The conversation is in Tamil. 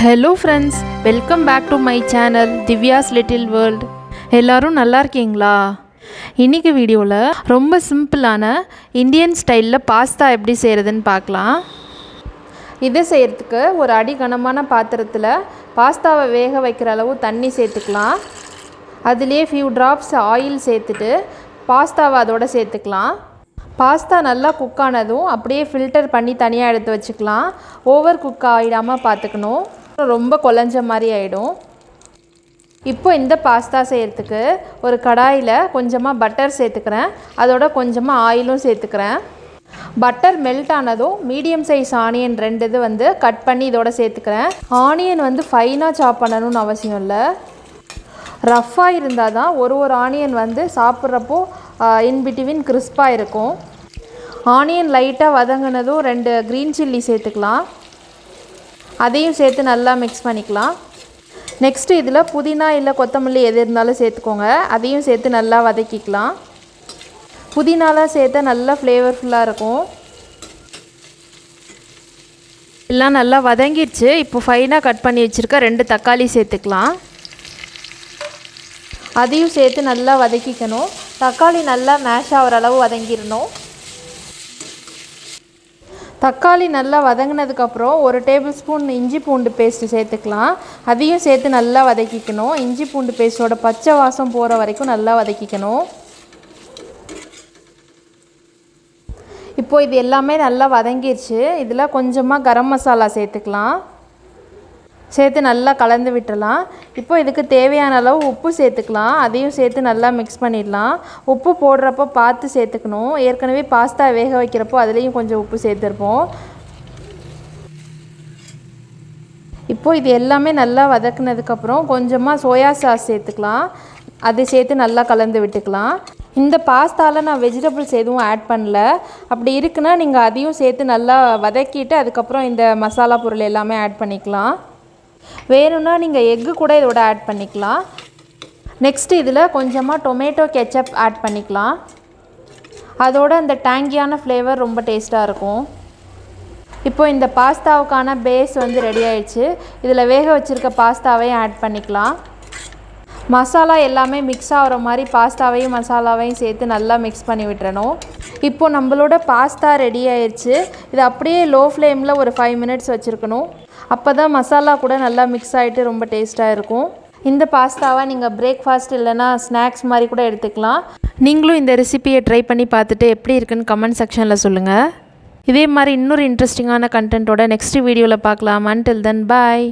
Hello friends welcome back to my channel Divya's little world எல்லாரும் நல்லா இருக்கீங்களா? இன்றைக்கி வீடியோவில் ரொம்ப சிம்பிளான இந்தியன் ஸ்டைலில் பாஸ்தா எப்படி செய்கிறதுன்னு பார்க்கலாம். இதை செய்கிறதுக்கு ஒரு அடி கனமான பாத்திரத்தில் பாஸ்தாவை வேக வைக்கிற அளவு தண்ணி சேர்த்துக்கலாம். அதுலேயே ஃபியூ ட்ராப்ஸ் ஆயில் சேர்த்துட்டு பாஸ்தாவை அதோடு சேர்த்துக்கலாம். பாஸ்தா நல்லா குக் ஆனதும் அப்படியே ஃபில்டர் பண்ணி தனியாக எடுத்து வச்சுக்கலாம். ஓவர் குக் ஆகிடாமல் பார்த்துக்கணும். ரொம்ப குழஞ்ச மாதிரி ஆகிடும் இப்போ இந்த பாஸ்தா செய்கிறதுக்கு ஒரு கடாயில் கொஞ்சமாக பட்டர் சேர்த்துக்கிறேன். அதோட கொஞ்சமாக ஆயிலும் சேர்த்துக்கிறேன். பட்டர் மெல்ட் ஆனதும் மீடியம் சைஸ் ஆனியன் ரெண்டு இது வந்து கட் பண்ணி இதோட சேர்த்துக்கிறேன். ஆனியன் வந்து ஃபைனாக சாப் பண்ணணும்னு அவசியம் இல்லை. ரஃப்பாக இருந்தால் தான் ஒரு ஒரு ஆனியன் வந்து சாப்பிட்றப்போ இன்பிட்வீன் கிறிஸ்பாக இருக்கும். ஆனியன் லைட்டாக வதங்கினதும் ரெண்டு க்ரீன் சில்லி சேர்த்துக்கலாம். அதையும் சேர்த்து நல்லா மிக்ஸ் பண்ணிக்கலாம். நெக்ஸ்ட்டு இதில் புதினா இல்லை கொத்தமல்லி எது இருந்தாலும் சேர்த்துக்கோங்க. அதையும் சேர்த்து நல்லா வதக்கிக்கலாம். புதினாலாம் சேர்த்தா நல்லா ஃப்ளேவர்ஃபுல்லாக இருக்கும். எல்லாம் நல்லா வதங்கிடுச்சு. இப்போ ஃபைனாக கட் பண்ணி வச்சுருக்க ரெண்டு தக்காளி சேர்த்துக்கலாம். அதையும் சேர்த்து நல்லா வதக்கிக்கணும். தக்காளி நல்லா மேஷ் ஆகிற அளவு வதங்கிடணும். தக்காளி நல்லா வதங்கினதுக்கப்புறம் ஒரு டேபிள் ஸ்பூன் இஞ்சி பூண்டு பேஸ்ட்டு சேர்த்துக்கலாம். அதையும் சேர்த்து நல்லா வதக்கிக்கணும். இஞ்சி பூண்டு பேஸ்ட்டோட பச்சை வாசம் போகிற வரைக்கும் நல்லா வதக்கிக்கணும். இப்போ இது எல்லாமே நல்லா வதங்கிருச்சு. இதில் கொஞ்சமாக கரம் மசாலா சேர்த்துக்கலாம். சேர்த்து நல்லா கலந்து விட்டுடலாம். இப்போ இதுக்கு தேவையான அளவு உப்பு சேர்த்துக்கலாம். அதையும் சேர்த்து நல்லா மிக்ஸ் பண்ணிடலாம். உப்பு போடுறப்போ பார்த்து சேர்த்துக்கணும். ஏற்கனவே பாஸ்தா வேக வைக்கிறப்போ அதுலேயும் கொஞ்சம் உப்பு சேர்த்துருப்போம். இப்போது இது எல்லாமே நல்லா வதக்குனதுக்கப்புறம் கொஞ்சமாக சோயா சாஸ் சேர்த்துக்கலாம். அதை சேர்த்து நல்லா கலந்து விட்டுக்கலாம். இந்த பாஸ்தாவில் நான் வெஜிடபிள்ஸ் எதுவும் ஆட் பண்ணல. அப்படி இருக்குன்னா நீங்கள் அதையும் சேர்த்து நல்லா வதக்கிட்டு அதுக்கப்புறம் இந்த மசாலா பொருள் எல்லாமே ஆட் பண்ணிக்கலாம். வேணும்னா நீங்கள் எக்கு கூட இதோட ஆட் பண்ணிக்கலாம். நெக்ஸ்ட்டு இதில் கொஞ்சமாக டொமேட்டோ கெச்சப் ஆட் பண்ணிக்கலாம். அதோட அந்த டேங்கியான ஃப்ளேவர் ரொம்ப டேஸ்ட்டாக இருக்கும். இப்போ இந்த பாஸ்தாவுக்கான பேஸ் வந்து ரெடி ஆயிடுச்சு. இதில் வேக வச்சுருக்க பாஸ்தாவையும் ஆட் பண்ணிக்கலாம். மசாலா எல்லாமே மிக்ஸ் ஆகிற மாதிரி பாஸ்தாவையும் மசாலாவையும் சேர்த்து நல்லா மிக்ஸ் பண்ணி விட்டுறணும். இப்போது நம்மளோட பாஸ்தா ரெடி ஆயிடுச்சு. இது அப்படியே லோ ஃப்ளேமில் ஒரு ஃபைவ் மினிட்ஸ் வச்சுருக்கணும். அப்போ தான் மசாலா கூட நல்லா மிக்ஸ் ஆகிட்டு ரொம்ப டேஸ்ட்டாக இருக்கும். இந்த பாஸ்தாவை நீங்கள் பிரேக்ஃபாஸ்ட் இல்லைனா ஸ்நாக்ஸ் மாதிரி கூட எடுத்துக்கலாம். நீங்களும் இந்த ரெசிபியை ட்ரை பண்ணி பார்த்துட்டு எப்படி இருக்குன்னு கமெண்ட் செக்ஷனில் சொல்லுங்கள் இதே மாதிரி இன்னொரு இன்ட்ரெஸ்டிங்கான கண்டென்ட்டோட நெக்ஸ்ட் வீடியோவில் பார்க்கலாம். அன்டில் தென் பாய்